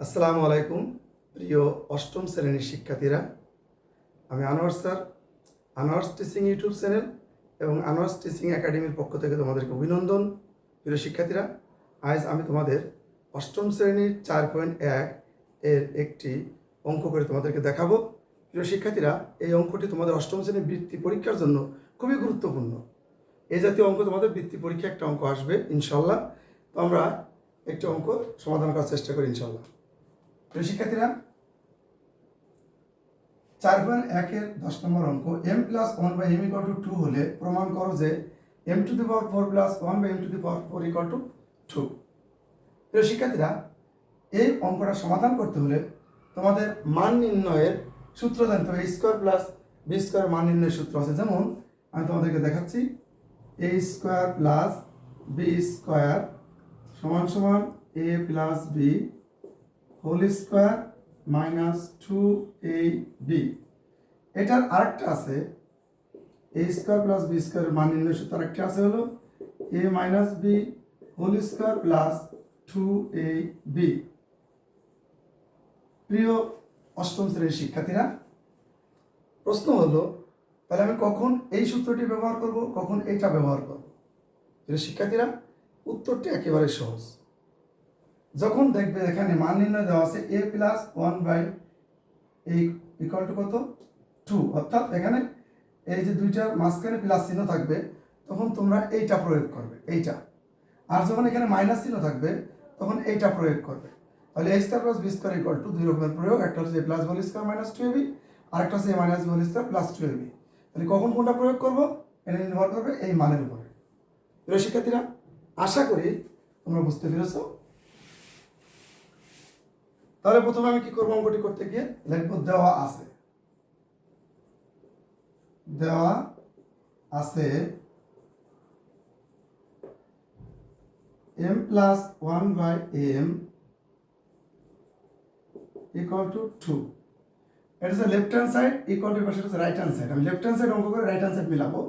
আসসালামু আলাইকুম, প্রিয় অষ্টম শ্রেণির শিক্ষার্থীরা। আমি Anwar sir Anwar's teaching YouTube channel এবং আনোয়ার্স টিচিং একাডেমির পক্ষ থেকে তোমাদেরকে অভিনন্দন। প্রিয় শিক্ষার্থীরা, আজ আমি তোমাদের অষ্টম শ্রেণির চার পয়েন্ট এক এর একটি অঙ্ক করে তোমাদেরকে দেখাবো। প্রিয় শিক্ষার্থীরা, এই অঙ্কটি তোমাদের অষ্টম শ্রেণির বৃত্তি পরীক্ষার জন্য খুবই গুরুত্বপূর্ণ। এই জাতীয় অঙ্ক তোমাদের বৃত্তি পরীক্ষা একটা অঙ্ক আসবে ইনশাল্লাহ তো আমরা একটি অঙ্ক সমাধান করার চেষ্টা করি ইনশাল্লাহ প্রিয় শিক্ষার্থীরা, চার পয়েন্ট একের দশ নম্বর অঙ্ক M plus one by M equal to two হলে প্রমাণ করো যে M to the power four plus one by M to the power four equal to two প্রিয় শিক্ষার্থীরা, এই অঙ্কটা সমাধান করতে হলে তোমাদের মান নির্ণয়ের সূত্র জানতে হবে স্কোয়ার প্লাস বি স্কোয়ার মান নির্ণয়ের সূত্র আছে। যেমন, আমি তোমাদেরকে দেখাচ্ছি A square plus B square সমান সমান A plus B whole square minus two A B. এটার আরেকটা আছে, A square plus B square মান নির্ণয় সূত্র আরেকটা আছে হলো, A minus B whole square plus two A B. প্রিয় অষ্টম শ্রেণির শিক্ষার্থীরা, প্রশ্ন হলো, তাহলে আমি কখন এই সূত্রটি ব্যবহার করব, কখন এইটা ব্যবহার করব? শিক্ষার্থীরা, উত্তরটি একেবারে সহজ। যখন দেখবে এখানে মান নির্ণয় দেওয়া আছে এ প্লাস ওয়ান বাই এই ইকুয়াল টু কত? টু অর্থাৎ এখানে এই যে দুইটার মাঝখানে প্লাস চিহ্ন থাকবে, তখন তোমরা এইটা প্রয়োগ করবে, এইটা। আর যখন এখানে মাইনাস চিহ্ন থাকবে, তখন এইটা প্রয়োগ করবে। তাহলে এই square plus B square equal to দুই রকমের প্রয়োগ, একটা হচ্ছে plus whole square minus two AB আর একটা হচ্ছে minus whole square plus two AB তাহলে কখন কোনটা প্রয়োগ করব? এটা নির্ভর করবে এই মানের উপরে। প্রিয় শিক্ষার্থীরা, আশা করি তোমরা বুঝতে পেরেছ। তাহলে প্রথমে আমি কি করব অঙ্কটি করতে গিয়ে? লিখব দেওয়া আছে। দেওয়া আছে M plus one by M equal to two এটা হচ্ছে left hand side equal to পাশে রাইট হ্যান্ড সাইড আমি লেফট হ্যান্ড সাইড অঙ্ক করে রাইট হ্যান্ড সাইড মিলাবো।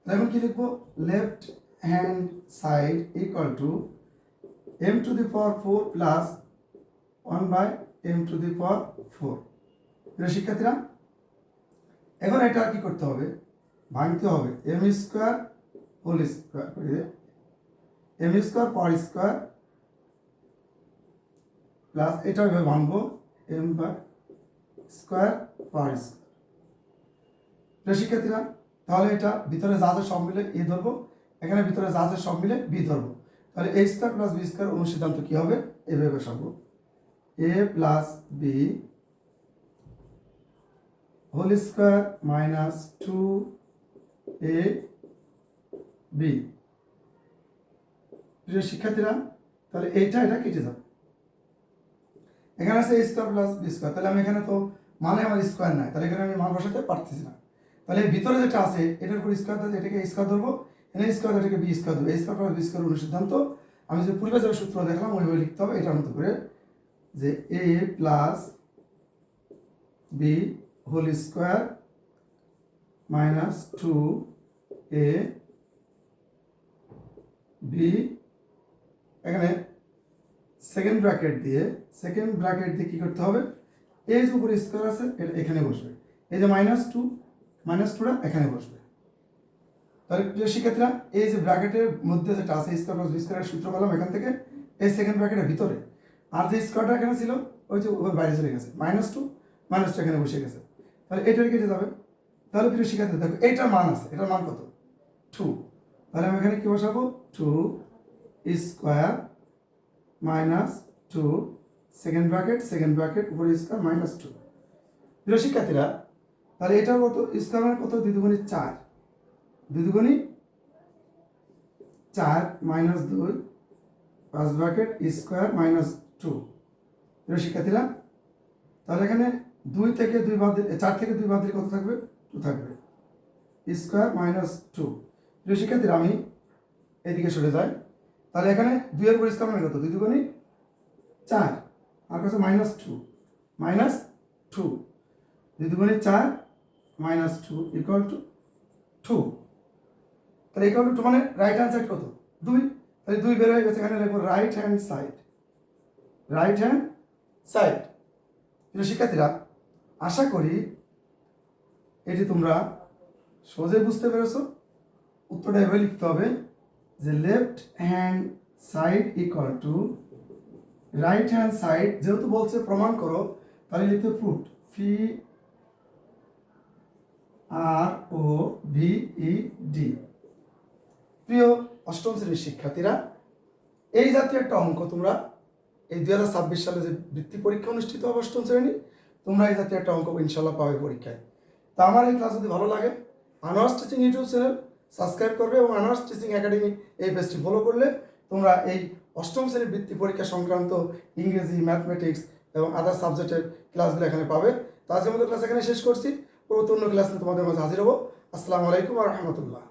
তাহলে এখন কি লিখব? Left hand side equal to M to the power four plus one by M to the power four. প্রিয় শিক্ষার্থীরা, এখন এটা কি করতে হবে? ভাঙতে হবে। M square whole square M square power square plus এটা এভাবে ভাঙবো, M by square power square. প্রিয় শিক্ষার্থীরা, তাহলে এটা ভিতরে যা আছে সব মিলে এ ধরবো, এখানে ভিতরে যা আছে সব মিলে বি ধরবো। তাহলে A square plus B square অনুসিদ্ধান্ত কি হবে? এভাবে বসাবো। A plus B whole square minus two A B প্রিয় শিক্ষার্থীরা, তাহলে এইটা এটা কেটে যাবে এখানে আছে A square plus B square তাহলে আমি এখানে তো মানে আমার স্কোয়ার নাই। তাহলে এখানে আমি মান বসাতে পারতেছি না। তাহলে ভিতরে যেটা আছে, এটার উপর স্কোয়ার আছে এটাকে স্কোয়ার ধরবো। এখানে স্কোয়ার এটাকে বি স্কোয়ার ধরবো। A square plus B square অনুসিদ্ধান্ত আমি যে পূর্বে যে সূত্র দেখলাম, ওইভাবে লিখতে হবে, এটার মতো করে যে A plus B whole square minus two A B. এখানে সেকেন্ড ব্র্যাকেট দিয়ে সেকেন্ড ব্র্যাকেট দিয়ে কী করতে হবে? এই যে উপরে স্কোয়ার আছে, এটা এখানে বসবে। এই যে মাইনাস টু, মাইনাস টুটা এখানে বসবে। তাহলে প্রিয় শিক্ষার্থীরা, এই যে ব্র্যাকেটের মধ্যে যেটা আছে, স্কোয়ার প্লাস বি স্কোয়ারের সূত্র পেলাম এখান থেকে, এই সেকেন্ড ব্র্যাকেটের ভিতরে আর যে স্কোয়ারটা এখানে ছিল, ওই যে ওর বাইরে চলে গেছে। মাইনাস টু মাইনাস টু এখানে বসে গেছে। তাহলে এটার কেটে যাবে। তাহলে প্রিয় শিক্ষার্থী, দেখো এইটার মান আছে। এটার মান কত? টু তাহলে আমি এখানে কি বসাবো? Two square minus two second bracket second bracket উপরে স্কোয়ার মাইনাস টু প্রিয় শিক্ষার্থীরা, তাহলে এটার কত? স্কোয়ার মানে কত? দুই দুগুণি চার। দুই দুগুণি চার মাইনাস দুই, পাঁচ ব্র্যাকেট স্কোয়ার মাইনাস টু প্রিয় শিক্ষার্থীরা তাহলে এখানে দুই থেকে দুই বাদ দিলে, চার থেকে দুই বাদ দিলে কত থাকবে? টু থাকবে। স্কোয়ার মাইনাস টু প্রিয় শিক্ষার্থীরা আমি। এদিকে সরে যাই। তাহলে এখানে দুইয়ের উপর স্কোয়ার মানে কত? দুই দুগুণি চার। আর কাছে মাইনাস টু মাইনাস টু দুই দুগুণি চার minus two equal to two two equal to মানে রাইট হ্যান্ড সাইড কত? দুই। তাহলে দুই বের হয়ে গেছে এখানে right hand side right hand side প্রিয় শিক্ষার্থীরা, আশা করি এটি তোমরা সহজে বুঝতে পেরেছ। উত্তরটা এভাবে লিখতে হবে যে left hand side equal to right hand side যেহেতু বলছে প্রমাণ করো, তাহলে লিখতে proof P R O V E D প্রিয় অষ্টম শ্রেণির শিক্ষার্থীরা, এই জাতীয় একটা অঙ্ক তোমরা এই দুই হাজার ছাব্বিশ সালে যে বৃত্তি পরীক্ষা অনুষ্ঠিত হবে অষ্টম শ্রেণি, তোমরা এই জাতীয় একটা অঙ্ক ইনশাল্লাহ পাবে পরীক্ষায়। তা আমার এই ক্লাস যদি ভালো লাগে Anwar's teaching YouTube channel subscribe করবে এবং আনোয়ার্স টিচিং একাডেমি এই পেজটি ফলো করলে তোমরা এই অষ্টম শ্রেণির বৃত্তি পরীক্ষা সংক্রান্ত ইংরেজি, ম্যাথমেটিক্স এবং আদার সাবজেক্টের ক্লাসগুলো এখানে পাবে। তো আজকের মতো ক্লাস এখানে শেষ করছি। পরবর্তী অন্য ক্লাস নিয়ে তোমাদের মাঝে হাজির হব। আসসালামু আলাইকুম আর রহমতুল্লাহ।